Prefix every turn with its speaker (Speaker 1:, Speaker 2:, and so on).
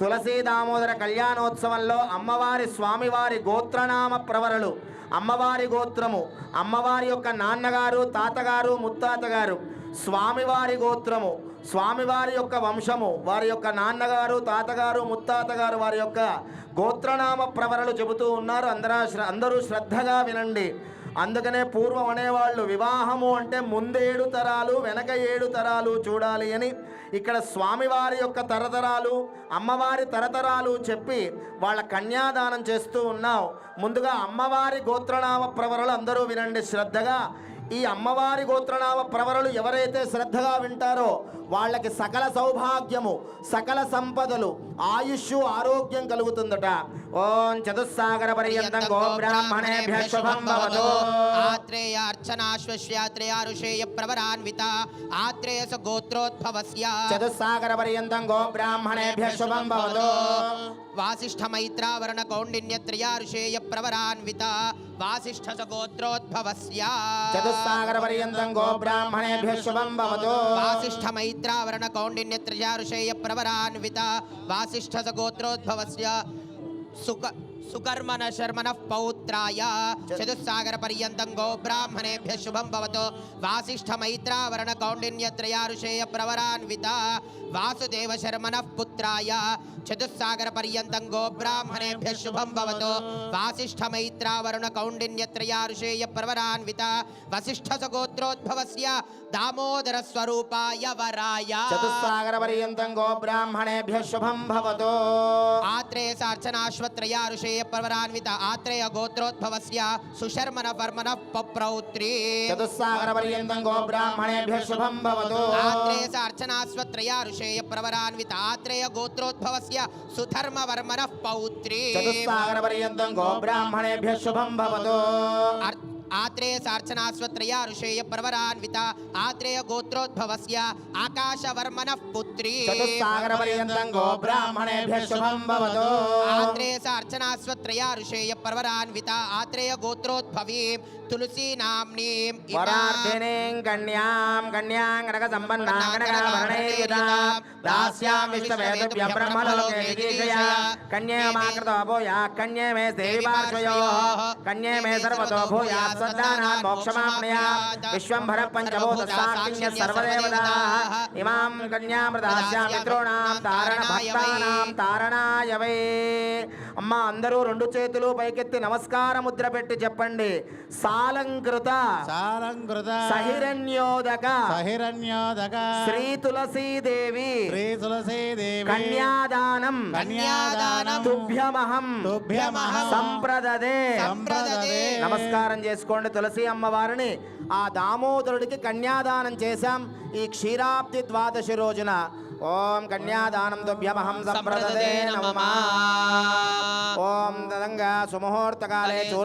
Speaker 1: తులసీ దామోదర కళ్యాణోత్సవంలో అమ్మవారి స్వామివారి గోత్రనామ ప్రవరలు. అమ్మవారి గోత్రము. అమ్మవారి యొక్క నాన్నగారు తాతగారు ముత్తాతగారు. స్వామివారి గోత్రము. స్వామివారి యొక్క వంశము. వారి యొక్క నాన్నగారు తాతగారు ముత్తాతగారు వారి యొక్క గోత్రనామ ప్రవరలు చెబుతూ ఉన్నారు. అందరూ అందరూ శ్రద్ధగా వినండి. అందుకనే పూర్వం అనేవాళ్ళు వివాహము అంటే ముందేడు తరాలు వెనక ఏడు తరాలు చూడాలి అని ఇక్కడ స్వామివారి యొక్క తరతరాలు అమ్మవారి తరతరాలు చెప్పి వాళ్ళ కన్యాదానం చేస్తూ ఉన్నావు. ముందుగా అమ్మవారి గోత్రనామ ప్రవరలు అందరూ వినండి శ్రద్ధగా. ఈ అమ్మవారి గోత్రనామ ప్రవరలు ఎవరైతే శ్రద్ధగా వింటారో వాళ్ళకి సకల సౌభాగ్యము సకల సంపదలు ఆయుష్ ఆరోగ్యం కలుగుతుందట. ఓం చతుస్సాగర పర్యంతం గో
Speaker 2: ఆత్రేయార్చనాశ్వశ్యాత్రేయ ఋషేయ ప్రవరాన్విత ఆత్రేయస గోత్రోద్భవస్య
Speaker 1: చతుస్సాగర పర్యంతం గో బ్రాహ్మణేభ్య శుభం భవతు.
Speaker 2: వాసిష్ఠ మైత్రావరణ కౌండిన్యత్రయ ఋషేయ ప్రవరాన్విత. వాసిష్ఠ స గోత్రోద్భవస్య
Speaker 1: చతుస్సాగర పర్యంతం గో బ్రాహ్మణేభ్య శుభం
Speaker 2: సుకర్మణ శర్మణ పౌత్రాయ చతుస్సాగర పర్యంతం గో బ్రాహ్మణేభ్య శుభం భవతు వాసిష్ఠ మైత్రావరణ కౌండిన్యత్రయ ఋషేయ ప్రవరాన్విత వాసుదేవ శర్మణ పుత్రాయ చతుస్సాగర పర్యంతం గో బ్రాహ్మణేభ్య శుభం భవతు వాసిష్ఠ మైత్రావరుణ కౌండిన్యత్రయ ఋషేయ ప్రవరాన్విత వసిష్ఠ సగోత్రోద్భవస్య దామోదర స్వరూపాయ వరాయ
Speaker 1: చతుస్సాగర పర్యంతం గో బ్రాహ్మణేభ్య శుభం భవతు
Speaker 2: ఆత్రేయ సార్చనాశ్వత్రయ ఋషేయ ప్రవరాన్విత ఆత్రేయ గోత్రోద్భవస్య సుశర్మణ వర్మణ పప్రౌత్రీ
Speaker 1: చతుస్సాగర పర్యంతం గో బ్రాహ్మణేభ్య శుభం భవతు
Speaker 2: ఆత్రేయ సార్చనాశ్వత్రయ ఋషేయ ప్రవరాన్విత ఆత్రేయ గోత్రోద్భవస్య సుధర్మ వర్మణ పౌత్రీ
Speaker 1: చతుస్సాగర పర్యంతం గో
Speaker 2: ఆత్రేయ సార్చనాశ్వత్రయ ఋషేయ ప్రవరాన్విత ఆత్రేయ గోత్రోద్భవస్య ఆకాశవర్మణ పుత్రీ. ఆత్రేయ సార్చనాశ్వత్రయ ఋషేయ ప్రవరాన్విత ఆత్రేయ గోత్రోద్భవీ తులసీ నామ్నీం
Speaker 1: వరార్ధినీం కన్యాం కన్యాం గణక సంపన్నా గణక వర్ణైర్యుతాం దాస్యాం విశ్వవేదభ్య బ్రహ్మలోకే జిగీషయా కన్యే మాకృతో భూయా కన్యే మే దేవి పార్శ్వయోః కన్యే మే సర్వతో భూయా सर्वसद्दानां मोक्षमाप्नया। विश्वम्भर पञ्चभूतसाक्षिण्य सर्वदेवताः वै। అమ్మ అందరూ రెండు చేతులు పైకెత్తి నమస్కార ముద్ర పెట్టి చెప్పండి. సాలంకృత
Speaker 3: సాలంకృత
Speaker 1: సహిరణ్యోదక
Speaker 3: సహిరణ్యోదక
Speaker 1: శ్రీ తులసీదేవి
Speaker 3: శ్రీ తులసీదేవి
Speaker 1: కన్యాదానం
Speaker 2: కన్యాదానం
Speaker 1: తుభ్యమహం
Speaker 3: తుభ్యమహం
Speaker 1: సంప్రదదే.
Speaker 2: సంప్రదదే.
Speaker 1: నమస్కారం చేసుకోండి తులసి అమ్మవారిని. ఆ దామోదరుడికి కన్యాదానం చేశాం. ఈ క్షీరాబ్ది ద్వాదశి రోజున ఓం కన్యాదానం తుభ్యమహం సంప్రదదే నమః. ఓం తదంగా సుముహూర్తకాలే చూర్ణ